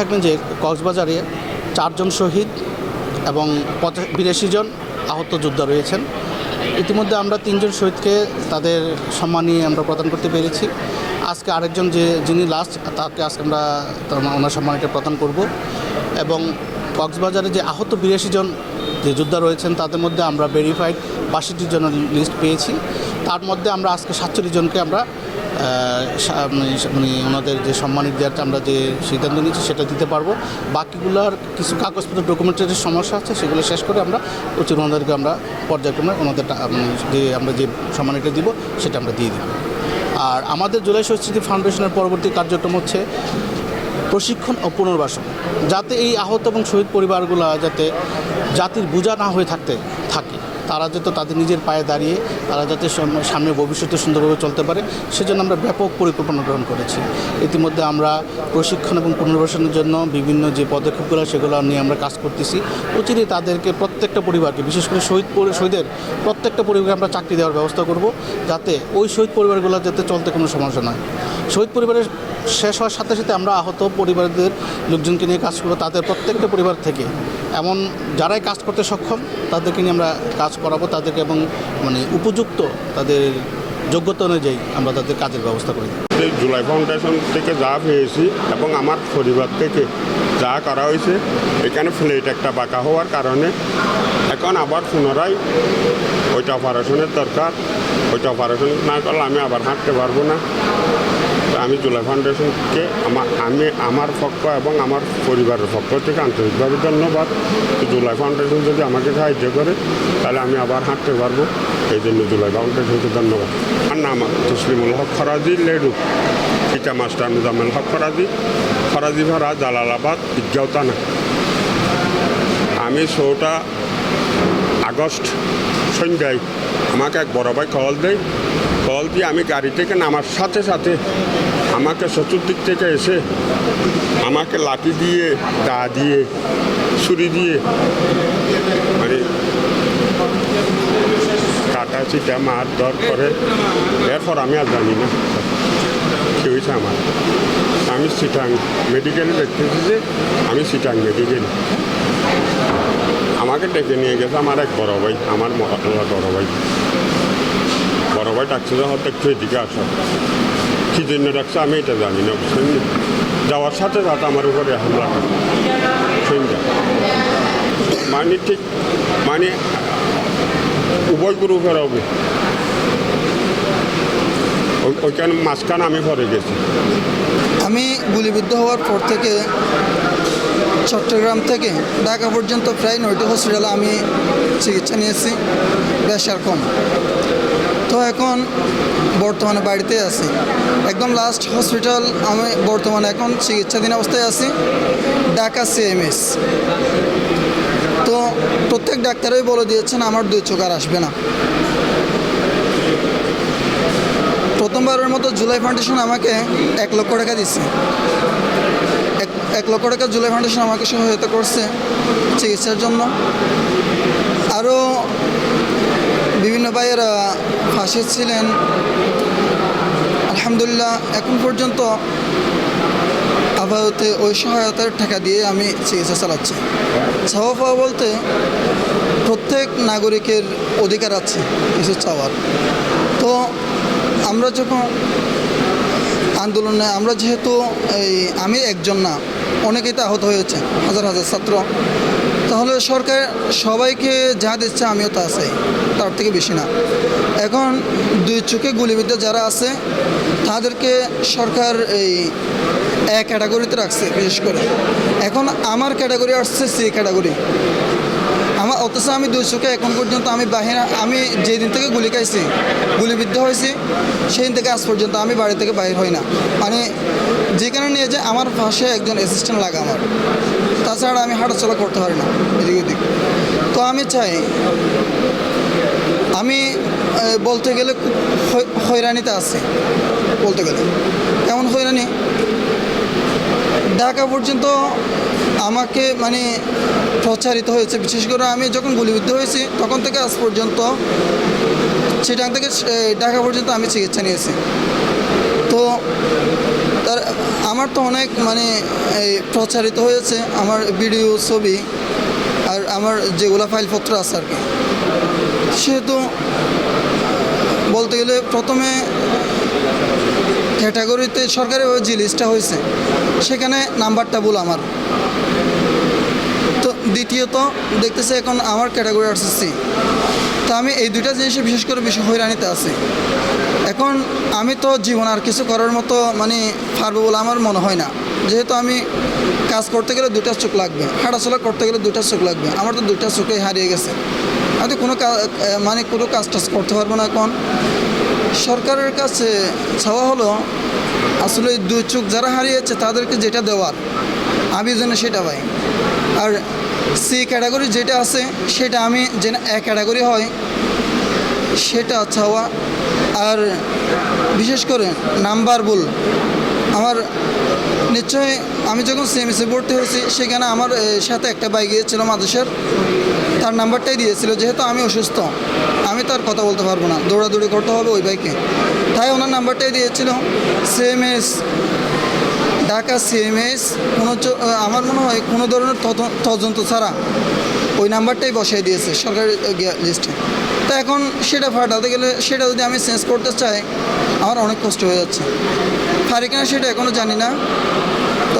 থাকবেন যে কক্সবাজারে চারজন শহীদ এবং বিরাশি জন আহত যোদ্ধা রয়েছেন। ইতিমধ্যে আমরা তিনজন শহীদকে তাদের সম্মানী আমরা প্রদান করতে পেরেছি। আজকে আরেকজন যে, যিনি লাস্ট তাকে আজকে আমরা ওনার সম্মানিটা প্রদান করব। এবং কক্সবাজারে যে আহত বিরাশি জন যে যোদ্ধা রয়েছেন, তাদের মধ্যে আমরা ভেরিফাইড বাষট্টি জনের লিস্ট পেয়েছি। তার মধ্যে আমরা আজকে সাতচল্লিশ জনকে আমরা মানে ওনাদের যে সম্মানিত দেওয়াটা আমরা যে সিদ্ধান্ত নিয়েছি সেটা দিতে পারব। বাকিগুলোর কিছু কাগজপত্র ডকুমেন্টারি সমস্যা আছে, সেগুলো শেষ করে আমরা উচিত ওনাদেরকে আমরা পর্যায়ক্রমে ওনাদের যে আমরা যে সম্মানিটা দিব, সেটা আমরা দিয়ে দিব। আর আমাদের জুলাই সংস্কৃতি ফাউন্ডেশনের পরবর্তী কার্যক্রম হচ্ছে প্রশিক্ষণ ও পুনর্বাসন। যাতে এই আহত এবং শহীদ পরিবারগুলো যাতে জাতির বোঝা না হয়ে থাকতে থাকে। তারা যাতে তাদের নিজের পায়ে দাঁড়িয়ে তারা যাতে সামনে ভবিষ্যতে সুন্দরভাবে চলতে পারে, সেজন্য আমরা ব্যাপক পরিকল্পনা গ্রহণ করেছি। ইতিমধ্যে আমরা প্রশিক্ষণ এবং পুনর্বাসনের জন্য বিভিন্ন যে পদক্ষেপগুলো, সেগুলো নিয়ে আমরা কাজ করতেছি। অচিরে তাদেরকে প্রত্যেকটা পরিবারকে, বিশেষ করে শহীদ শহীদের প্রত্যেকটা পরিবারকে আমরা চাকরি দেওয়ার ব্যবস্থা করব, যাতে ওই শহীদ পরিবারগুলো যাতে চলতে কোনো সমস্যা নয় শহীদ পরিবারের শেষ হওয়ার সাথে সাথে আমরা আহত পরিবারদের লোকজনকে নিয়ে কাজ করব, তাদের প্রত্যেকটা পরিবার থেকে। এমন যারাই কাজ করতে সক্ষম, তাদেরকে নিয়ে আমরা কাজ করাবো, তাদেরকে এবং মানে উপযুক্ত তাদের যোগ্যতা অনুযায়ী আমরা তাদের কাজের ব্যবস্থা করি জুলাই ফাউন্ডেশন থেকে যা পেয়েছি এবং আমার পরিবার থেকে যা করা হয়েছে, এখানে ফ্লেট একটা বাঁকা হওয়ার কারণে এখন আবার পুনরায় ওইটা অপারেশনের দরকার। ওইটা অপারেশন না করলে আমি আবার হাঁটতে পারব না। আমি জুলাই ফাউন্ডেশনকে আমার, আমি, আমার পক্ষ এবং আমার পরিবারের পক্ষ থেকে আন্তরিকভাবে ধন্যবাদ জুলাই ফাউন্ডেশন যদি আমাকে সাহায্য করে, তাহলে আমি আবার হাঁটতে পারব। এই জন্য জুলাই ফাউন্ডেশনকে ধন্যবাদ। আমার নাম তসলিমুল হক ফরাজি লেডু। টিকা মাস্টার মুজাম্মেল হক ফরাজি। ফরাজি ভাড়া জালালাবাদ ঈদগাঁও আমি শোটা আগস্ট সন্ধ্যায় আমাকে এক বড় ভাই কল দেয়। কল দিয়ে আমি গাড়ি থেকে নামার সাথে সাথে আমাকে চতুর্দিক থেকে এসে আমাকে লাঠি দিয়ে, দা দিয়ে, ছুরি দিয়ে মানে কাটা চিটা মার দর করে। এরপর আমি আর জানি না কি হয়েছে আমার। আমি সিটাং মেডিকেলে দেখতেছি যে আমি সিটাং মেডিকেল আমাকে ডেকে নিয়ে গেছে আমার এক বড় ভাই আমার বড় ভাই। বড় ভাই ডাকছে যে হয়তো একটু এদিকে আসো। কী আমি এটা জানি না যাওয়ার সাথে সাথে আমার উপরে হামলা করে মানে ঠিক মানে উভয় গ্রুপের হবে। ওই- ওইখানে মাঝখানে আমি পরে গেছি। আমি গুলিবিদ্ধ হওয়ার পর থেকে চট্টগ্রাম থেকে ঢাকা পর্যন্ত প্রায় নয়টি হসপিটালে আমি চিকিৎসা নিয়েছি প্রেশার কম। তো এখন বর্তমানে বাড়িতে আছি। একদম লাস্ট হসপিটাল আমি বর্তমানে এখন চিকিৎসাধীন অবস্থায় আছি। ঢাকা সিএমএস তো প্রত্যেক ডাক্তারই বলে দিয়েছেন, আমার দুই চোখ আর আসবে না। প্রথমবারের মতো জুলাই ফাউন্ডেশন আমাকে এক লক্ষ টাকা দিচ্ছে এক লক্ষ টাকা জুলাই ফাউন্ডেশন আমাকে সহায়তা করছে চিকিৎসার জন্য। আরও ভাইয়েরা ফাঁসে ছিলেন। আলহামদুলিল্লাহ, এখন পর্যন্ত আপাতত ওই সহায়তার টাকা দিয়ে আমি চিকিৎসা চালাচ্ছি। চাওয়া পাওয়া বলতে প্রত্যেক নাগরিকের অধিকার আছে কিছু চাওয়ার। তো আমরা যখন আন্দোলনে, আমরা যেহেতু এই আমি একজন না, অনেকেই তো আহত হয়েছে, হাজার হাজার ছাত্র। তাহলে সরকার সবাইকে যা দিচ্ছে আমিও তা চাই। তার থেকে বেশি না। এখন দুই চোখে গুলিবিদ্যা যারা আছে, তাদেরকে সরকার এই এক ক্যাটাগরিতে রাখছে, বিশেষ করে। এখন আমার ক্যাটাগরি আসছে সি ক্যাটাগরি। আমার অথচ আমি দুই চোখে এখন পর্যন্ত আমি বাহিরে, আমি যেদিন থেকে গুলি খাইছি, গুলিবিদ্ধ হয়েছি সেই দিন থেকে আজ পর্যন্ত আমি বাড়ি থেকে বাইর হই না। মানে যেখানে নিয়ে যে আমার পাশে একজন অ্যাসিস্ট্যান্ট লাগে আমার। তাছাড়া আমি হাঁটাচলা করতে পারি না, এদিক ওদিক। তো আমি চাই আমি বলতে গেলে হয়রানিতে আছি, বলতে গেলে। কেমন হয়রানি, ঢাকা পর্যন্ত আমাকে মানে প্রচারিত হয়েছে। বিশেষ করে আমি যখন গুলিবিদ্ধ হয়েছি, তখন থেকে আজ পর্যন্ত চিটাং থেকে ঢাকা পর্যন্ত আমি চিকিৎসা নিয়েছি। তো, তার, আমার তো অনেক মানে প্রচারিত হয়েছে, আমার ভিডিও, ছবি, আর আমার যেগুলো ফাইলপত্র আছে আর কি। সেহেতু বলতে গেলে প্রথমে ক্যাটাগরিতে সরকারিভাবে যে লিস্টটা হয়েছে, সেখানে নাম্বারটা ভুল আমার। তো দ্বিতীয়ত দেখতেছে এখন আমার ক্যাটাগরি আসছে সি তো আমি এই দুইটা জিনিসে বিশেষ করে বেশি হয়রানিতে আছি। এখন আমি তো জীবন আর কিছু করার মতো মানে পারব বলে আমার মনে হয় না। যেহেতু আমি কাজ করতে গেলে দুটা চোখ লাগবে, হাঁটাচলা করতে গেলে দুটা চোখ লাগবে, আমার তো দুটা চোখেই হারিয়ে গেছে। আমি কোনো মানে কোনো কাজ টাজ করতে পারব না এখন। সরকারের কাছে চাওয়া হলো, আসলে দুই চোখ যারা হারিয়েছে তাদেরকে যেটা দেওয়ার, আমি যেন সেটা পাই। আর সি ক্যাটাগরি যেটা আছে, সেটা আমি যেন এ ক্যাটাগরি হয়, সেটা চাওয়া। আর বিশেষ করে নাম্বার ভুল, আমার নিশ্চয়ই আমি যখন সিএমএসে ভর্তি হয়েছি, সেখানে আমার সাথে একটা বাইক গিয়েছিল মাদেশের তার নাম্বারটাই দিয়েছিল, যেহেতু আমি অসুস্থ, আমি তার কথা বলতে পারব না, দৌড়াদৌড়ি করতে হবে ওই বাইকে তাই ওনার নাম্বারটাই দিয়েছিল সিএমএস ঢাকা সিএমএস কোনো আমার মনে হয় কোনো ধরনের তদন্ত ছাড়া ওই নাম্বারটাই বসাই দিয়েছে সরকারি লিস্টে তো এখন সেটা ফাটাতে গেলে সেটা যদি আমি চেঞ্জ করতে চাই, আমার অনেক কষ্ট হয়ে যাচ্ছে। পারি কিনা সেটা এখনও জানি না।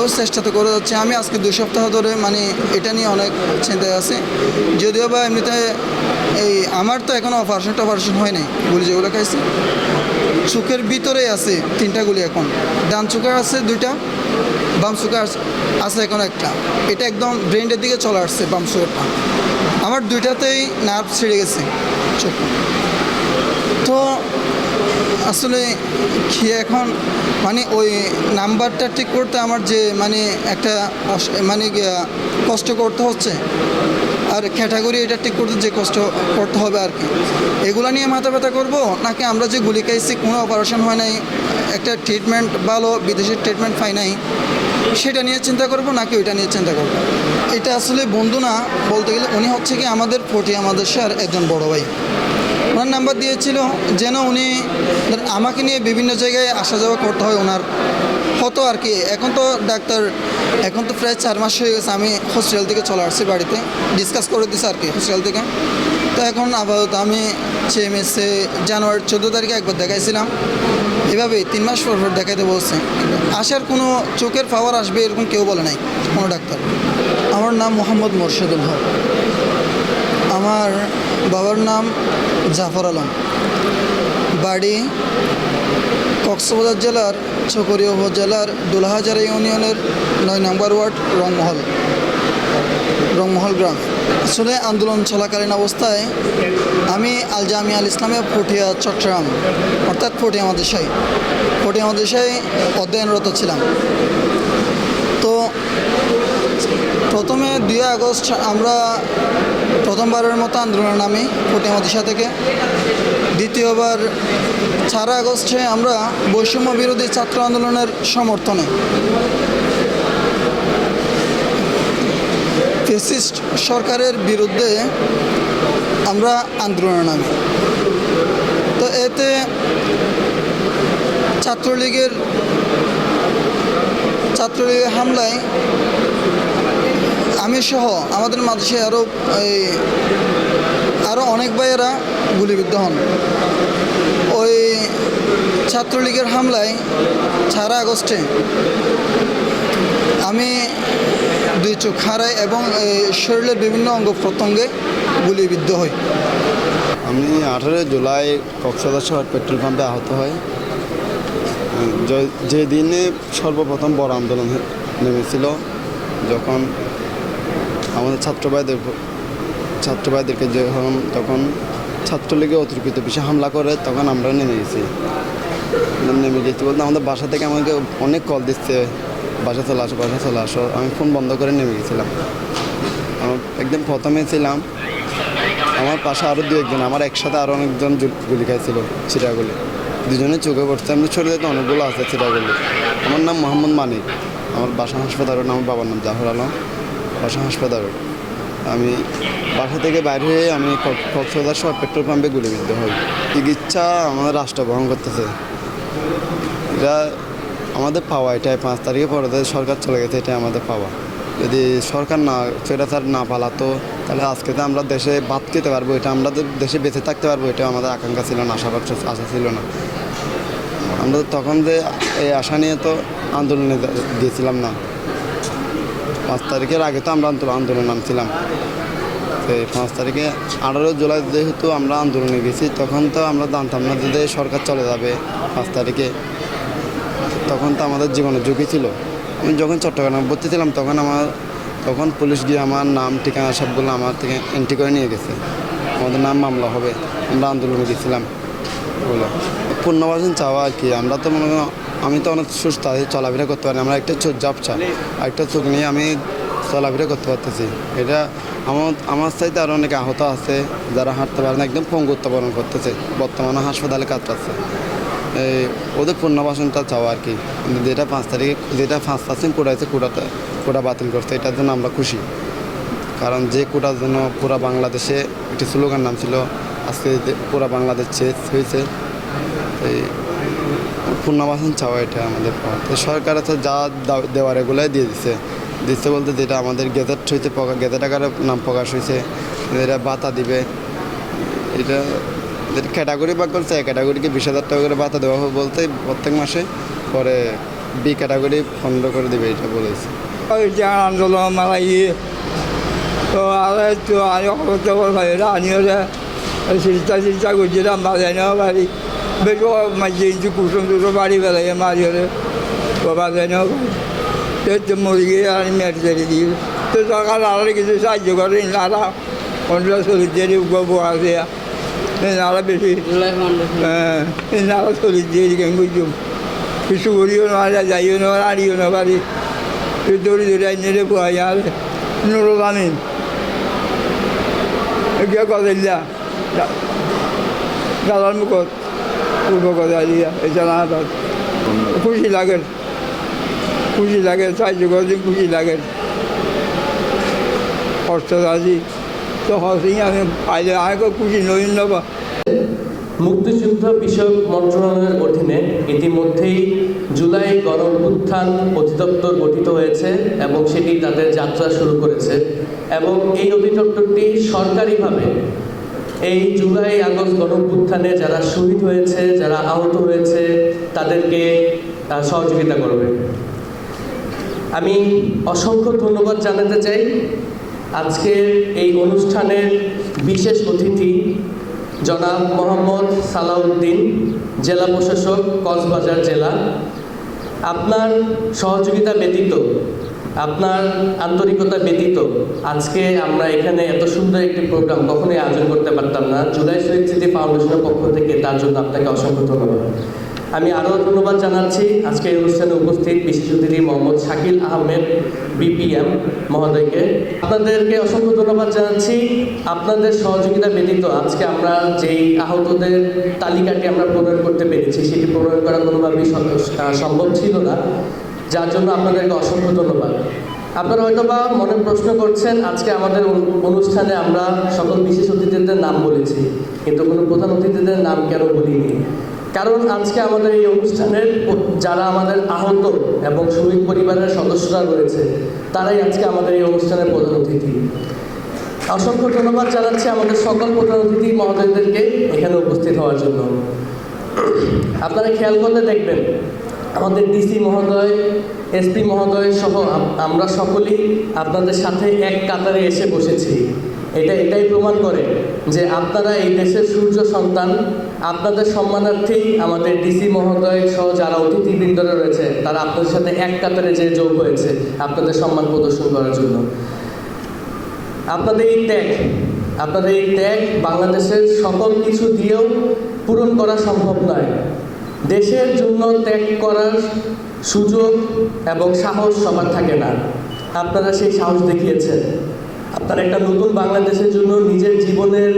চেষ্টা তো করে যাচ্ছে। আমি আজকে দুই সপ্তাহ ধরে মানে এটা নিয়ে অনেক চিন্তায় আছি। যদিও বা এমনিতে এই আমার তো এখনও অপারেশন টপারেশন হয় নাই গুলি যেগুলো খাইছি। চোখের ভিতরেই আছে তিনটা গুলি এখন। ডান চোখের আছে দুইটা, বাম চোখের আছে- এখন একটা। এটা একদম ব্রেনের দিকে চলে আসছে বাম চোখটা আমার দুইটাতেই নার্ভ ছিঁড়ে গেছে চোখ। তো আসলে কি এখন মানে ওই নাম্বারটা ঠিক করতে আমার যে মানে একটা মানে কষ্ট করতে হচ্ছে, আর ক্যাটাগরি এটা ঠিক করতে যে কষ্ট করতে হবে আর কি। এগুলো নিয়ে মাথা ব্যথা করব, নাকি আমরা যে গুলি খাইছি, কোনো অপারেশন হয় নাই, একটা ট্রিটমেন্ট ভালো, বিদেশের ট্রিটমেন্ট পাই নাই, সেটা নিয়ে চিন্তা করব, নাকি ওইটা নিয়ে চিন্তা করব? এটা আসলে বন্ধু না, বলতে গেলে উনি হচ্ছে কি আমাদের পটিয়া মাদ্রাসার একজন বড় ভাই। ওনার নাম্বার দিয়েছিল যেন উনি আমাকে নিয়ে বিভিন্ন জায়গায় আসা যাওয়া করতে হয় ওনার হতো আর কি। এখন তো ডাক্তার, এখন তো প্রায় চার মাস হয়ে গেছে, আমি হসপিটাল থেকে চলে আসছি বাড়িতে। ডিসকাস করে দিছি আর কি হসপিটাল থেকে। তো এখন আপাতত আমি চেমেসে জানুয়ারি চোদ্দ তারিখে একবার দেখাইছিলাম। এভাবে তিন মাস পর পর দেখাইতে বলছে। আসার কোনো চোখের পাওয়ার আসবে এরকম কেউ বলে নাই, কোনো ডাক্তার। আমার নাম মোহাম্মদ মোর্শেদুল হক। আমার বাবার নাম জাফর আলম। বাড়ি কক্সবাজার জেলার চকরিয়া উপজেলার দুলহাজারা ইউনিয়নের নয় নম্বর ওয়ার্ড রংমহল রংমহল গ্রাম। আসলে আন্দোলন চলাকালীন অবস্থায় আমি আল জামিয়া আল ইসলামিয়া পটিয়া চট্টগ্রাম, অর্থাৎ পটিয়া মাদেশাই পটিয়া মাদেশাই অধ্যয়নরত ছিলাম। তো প্রথমে দুই আগস্ট আমরা প্রথমবারের মতো আন্দোলনে নামি পটিয়া মাদেশা থেকে। দ্বিতীয়বার চার আগস্টে আমরা বৈষম্য বিরোধী ছাত্র আন্দোলনের সমর্থনে ফেসিস্ট সরকারের বিরুদ্ধে আমরা আন্দোলনে নামি। তো এতে ছাত্রলীগের ছাত্রলীগের হামলায় আমি সহ আমাদের মাদ্রাসায় আরও এই আরও অনেক ভাইয়েরা গুলিবিদ্ধ হন। ওই ছাত্রলীগের হামলায় চার আগস্টে আমি দুই চোখ হারাই এবং শরীরের বিভিন্ন অঙ্গ প্রত্যঙ্গে গুলিবিদ্ধ হই। আমি আঠারোই জুলাই কক্সবাজার শহর পেট্রোল পাম্পে আহত হই। য- যে দিনে সর্বপ্রথম বড় আন্দোলন নেমেছিল, যখন আমাদের ছাত্র ভাইদের ছাত্র ভাইদেরকে যখন তখন ছাত্রলীগে অতিরিক্ত বেশি হামলা করে, তখন আমরা নেমে গেছি। নেমে গেছি বলতে আমাদের বাসা থেকে আমাকে অনেক কল দিচ্ছে, বাসা চলে আসো, বাসা চলে আসো। আমি ফোন বন্ধ করে নেমে গেছিলাম। একদম প্রথমে ছিলাম। আমার পাশে আরও দু একজন, আমার একসাথে আরও অনেকজন গুলি খাইছিল চিরাগুলি দুজনে চোখে পড়ছে এমনি শরীরে তো অনেকগুলো আছে চিরাগুলি আমার নাম মোহাম্মদ মানিক। আমার বাসা হাসপাতাল নাম, বাবার নাম জাহর আলম। বাসা হাসপাতাল আমি বাসা থেকে বাইরে হয়ে আমি কক্সবাজার শহর পেট্রোল পাম্পে গুলিবিদ্ধ হই চিকিৎসা আমাদের রাষ্ট্র বহন করতেছে। এটা আমাদের পাওয়া, এটাই পাঁচ তারিখে পরে সরকার চলে গেছে, এটাই আমাদের পাওয়া। যদি সরকার না স্বৈরাচার না পালাতো, তাহলে আজকে তো আমরা দেশে ভাত খেতে পারব, এটা আমরা দেশে বেঁচে থাকতে পারব এটা আমাদের আকাঙ্ক্ষা ছিল না আশা আশা ছিল না। আমরা তখন যে এই আশা নিয়ে তো আন্দোলনে গিয়েছিলাম না। পাঁচ তারিখের আগে তো আমরা আন্দোলন নামছিলাম। তো পাঁচ তারিখে আঠারো জুলাই যেহেতু আমরা আন্দোলনে গেছি, তখন তো আমরা জানতাম না যে সরকার চলে যাবে পাঁচ তারিখে। তখন তো আমাদের জীবনের ঝুঁকি ছিল। আমি যখন চট্টগ্রামে ভর্তি ছিলাম, তখন আমার তখন পুলিশ গিয়ে আমার নাম, ঠিকানা সবগুলো আমার থেকে এন্ট্রি করে নিয়ে গেছে। আমাদের নাম মামলা হবে। আমরা আন্দোলনে গেছিলাম। বলে। পুনর্বাসন চাওয়া আর কি। আমরা তো মনে আমি তো অনেক সুস্থ আছি চলাফেরা করতে পারি আমরা একটা চোখ জাপছা একটা চোখ নিয়ে আমি চলাফেরা করতে পারতেছি। এটা আমার আমার চাইতে আরও অনেক আহত আছে, যারা হাঁটতে পারে না, একদম পঙ্গুত্ব বরণ করতেছে। বর্তমানে হাসপাতালে কাতরাচ্ছে এই ওদের পুনর্বাসনটা চাওয়া আর কি। যেটা পাঁচ তারিখে, যেটা পাঁচ পার্সেন্ট কোটা আছে কোটাটা কোটা বাতিল করছে। এটার জন্য আমরা খুশি। কারণ যে কোটার জন্য পুরো বাংলাদেশে একটি স্লোগান নাম ছিল আজকে যে পুরো বাংলাদেশ চেস হয়েছে, এই পুনর্বাসন চাওয়া এটা আমাদের। তো সরকার আছে যা দাও- দেওয়ার এগুলাই দিয়ে দিচ্ছে দিচ্ছে বলতে যেটা আমাদের গেজেট হইতে গেজেট আকারে নাম প্রকাশ হয়েছে এটা বাতা দিবে। এটা যেটা ক্যাটাগরি ভাগ করছে, এক ক্যাটাগরিকে বিশ হাজার টাকা করে ভাতা দেওয়া হবে বলতে প্রত্যেক মাসে। পরে বি ক্যাটাগরি পনেরো করে দেবে এটা বলেছে। ওইটা আন্দোলন মালাই তো আর তো আমি চিন্তা চিন্তা করছিলাম বাজাই নেওয়া বাড়ি বেশ মাঝে কিন্তু কুসুম দুটো বাড়ি বেলাই মারি হলে তো বাজাই নেওয়া বাড়ি তো মরে গিয়ে আমি মেট ছেড়ে দিই তো সরকার আর কিছু সাহায্য করে নারা অন্য শরীর দিয়ে গবো আছে নারা বেশি হ্যাঁ নারা শরীর দিয়ে কেন বুঝুম কিছু করিও না যাইও না আড়িও না বাড়ি দৌড়ি দৌড়ি আইনে পোয়া আর নুরুল আমিন গিয়ে কদিল্লা তো আমি আইলে আমাকে খুশি মুক্তিযুদ্ধ বিষয়ক মন্ত্রণালয়ের অধীনে ইতিমধ্যেই জুলাই গণ উত্থান অধিদপ্তর গঠিত হয়েছে এবং সেটি তাদের যাত্রা শুরু করেছে এবং এই অধিদপ্তরটি সরকারিভাবে এই জুলাই আগস্ট গণ উত্থানে যারা শহীদ হয়েছে, যারা আহত হয়েছে, তাদেরকে সহযোগিতা করবে। আমি অসংখ্য ধন্যবাদ জানাতে চাই। আজকের এই অনুষ্ঠানের বিশেষ অতিথি জনাব মোহাম্মদ সালাউদ্দিন, জেলা প্রশাসক, কক্সবাজার জেলা। আপনার সহযোগিতা ব্যতীত আপনার আন্তরিকতা ব্যতীত আজকে আমরা এখানে এত সুন্দর একটি প্রোগ্রাম কখনোই আয়োজন করতে পারতাম না। জুলাই শহীদ স্মৃতি ফাউন্ডেশনের পক্ষ থেকে তার জন্য আপনাকে অসংখ্য ধন্যবাদ। আমি আরও ধন্যবাদ জানাচ্ছি। আজকে এই অনুষ্ঠানে উপস্থিত বিশেষ অতিথি মোহাম্মদ শাকিল আহমেদ, বিপিএম মহোদয়কে। আপনাদেরকে অসংখ্য ধন্যবাদ জানাচ্ছি। আপনাদের সহযোগিতা ব্যতীত আজকে আমরা যেই আহতদের তালিকাটি আমরা প্রণয়ন করতে পেরেছি, সেটি প্রণয়ন করা কোনোভাবেই সম্ভব ছিল না। যার জন্য আপনাদেরকে অসংখ্য ধন্যবাদ। আপনারা হয়তো বা মনে প্রশ্ন করছেন, আজকে আমাদের অনুষ্ঠানে আমরা সকল বিশেষ অতিথিদের নাম বলেছি, কিন্তু কোনো প্রধান অতিথিদের নাম কেন বলিনি? কারণ আজকে আমাদের এই অনুষ্ঠানের যারা আমাদের আহত এবং শহীদ পরিবারের সদস্যরা রয়েছে, তারাই আজকে আমাদের এই অনুষ্ঠানের প্রধান অতিথি। অসংখ্য ধন্যবাদ জানাচ্ছি আমাদের সকল প্রধান অতিথি মহোদয়দেরকে এখানে উপস্থিত হওয়ার জন্য। আপনারা খেয়াল করলে দেখবেন আমাদের ডিসি মহোদয়, এসপি মহোদয় সহ আম- আমরা সকলেই আপনাদের সাথে এক কাতারে এসে বসেছি। এটা, এটাই প্রমাণ করে যে আপনারা এই দেশের সূর্য সন্তান, আপনাদের সম্মানার্থেই আমাদের ডিসি মহোদয় সহ যারা অতিথিবৃন্দরা রয়েছে, তারা আপনাদের সাথে এক কাতারে যে যোগ হয়েছে আপনাদের সম্মান প্রদর্শন করার জন্য। আপনাদের এই ত্যাগ, আপনাদের এই ত্যাগ বাংলাদেশের সকল কিছু দিয়েও পূরণ করা সম্ভব নয়। দেশের জন্য ত্যাগ করার সুযোগ এবং সাহস সবার থাকে না। আপনারা সেই সাহস দেখিয়েছেন। আপনারা একটা নতুন বাংলাদেশের জন্য নিজের জীবনের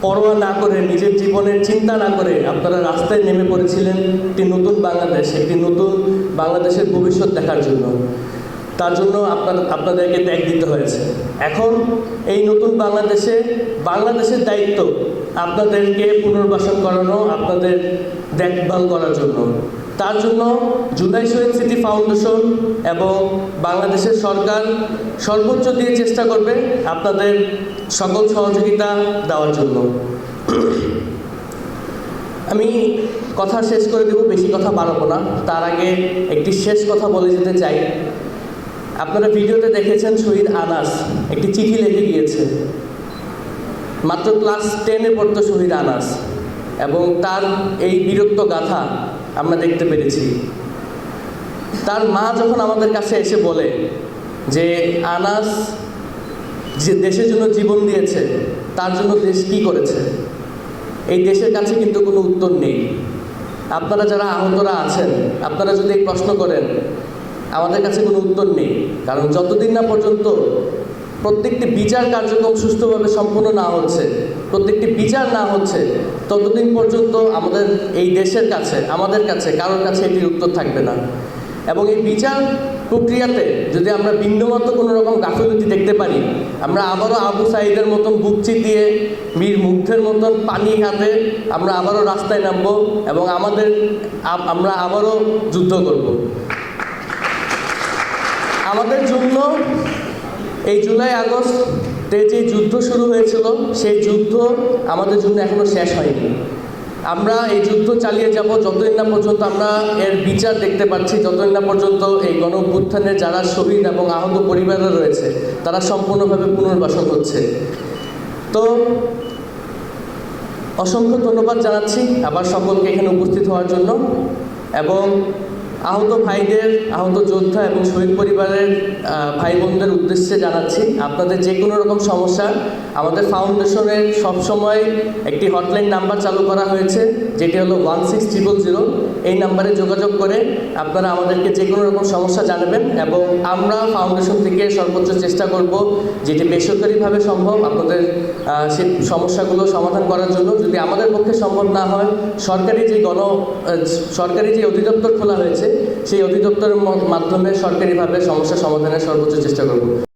পরোয়া না করে, নিজের জীবনের চিন্তা না করে আপনারা রাস্তায় নেমে পড়েছিলেন একটি নতুন বাংলাদেশ, একটি নতুন বাংলাদেশের ভবিষ্যৎ দেখার জন্য। তার জন্য আপনার, আপনাদেরকে ত্যাগ দিতে হয়েছে। এখন এই নতুন বাংলাদেশে, বাংলাদেশের দায়িত্ব আপনাদেরকে পুনর্বাসন করানো, আপনাদের দেখভাল করার জন্য। তার জন্য জুলাই শহীদ স্মৃতি ফাউন্ডেশন এবং বাংলাদেশের সরকার সর্বোচ্চ দিয়ে চেষ্টা করবে আপনাদের সকল সহযোগিতা দেওয়ার জন্য। আমি কথা শেষ করে দেব, বেশি কথা বাড়াবো না। তার আগে একটি শেষ কথা বলে যেতে চাই। আপনারা ভিডিওতে দেখেছেন শহীদ আনাস একটি চিঠি লিখে গিয়েছে। মাত্র ক্লাস টেনে পড়তো শহীদ আনাস এবং তার এই বিরক্ত গাথা আমরা দেখতে পেরেছি। তার মা যখন আমাদের কাছে এসে বলে যে, আনাস, যে দেশের জন্য জীবন দিয়েছে, তার জন্য দেশ কী করেছে? এই দেশের কাছে কিন্তু কোনো উত্তর নেই। আপনারা যারা আহতরা আছেন, আপনারা যদি এই প্রশ্ন করেন আমাদের কাছে কোনো উত্তর নেই। কারণ যতদিন না পর্যন্ত প্রত্যেকটি বিচার কার্যক্রম সুষ্ঠুভাবে সম্পন্ন না হচ্ছে, প্রত্যেকটি বিচার না হচ্ছে, ততদিন পর্যন্ত আমাদের এই দেশের কাছে, আমাদের কাছে, কারোর কাছে এটির উত্তর থাকবে না। এবং এই বিচার প্রক্রিয়াতে যদি আমরা বিন্দুমাত্র কোনো রকম গাফিলতি দেখতে পারি, আমরা আবারও আবু সাইদের মতন বুক চিতিয়ে বীর মুগ্ধের মতন পানি হাতে আমরা আবারও রাস্তায় নামবো এবং আমাদের আমরা আবারও যুদ্ধ করব। আমাদের জন্য এই জুলাই আগস্টে যে যুদ্ধ শুরু হয়েছিল, সেই যুদ্ধ আমাদের জন্য এখনও শেষ হয়নি। আমরা এই যুদ্ধ চালিয়ে যাব যতদিন না পর্যন্ত আমরা এর বিচার দেখতে পাচ্ছি, যতদিন না পর্যন্ত এই গণ যারা শহীদ এবং আহত পরিবাররা রয়েছে, তারা সম্পূর্ণভাবে পুনর্বাসন হচ্ছে। তো, অসংখ্য ধন্যবাদ জানাচ্ছি আবার সকলকে এখানে উপস্থিত হওয়ার জন্য এবং আহত ভাইদের, আহত যোদ্ধা এবং শহীদ পরিবারের ভাই বোনদের উদ্দেশ্যে জানাচ্ছি, আপনাদের যে কোনো রকম সমস্যা, আমাদের ফাউন্ডেশনের সবসময় একটি হটলাইন নাম্বার চালু করা হয়েছে, যেটি হলো ওয়ান সিক্স ট্রিপল জিরো। এই নাম্বারে যোগাযোগ করে আপনারা আমাদেরকে যে কোনো রকম সমস্যা জানাবেন এবং আমরা ফাউন্ডেশন থেকে সর্বোচ্চ চেষ্টা করব যেটি বেসরকারিভাবে সম্ভব আপনাদের সেই সমস্যাগুলো সমাধান করার জন্য। যদি আমাদের পক্ষে সম্ভব না হয়, সরকারি যে গণ সরকারি যে অধিদপ্তর খোলা হয়েছে সেই অধিদপ্তরের মাধ্যমে সরকারিভাবে সমস্যা সমাধানের সর্বোচ্চ চেষ্টা করব।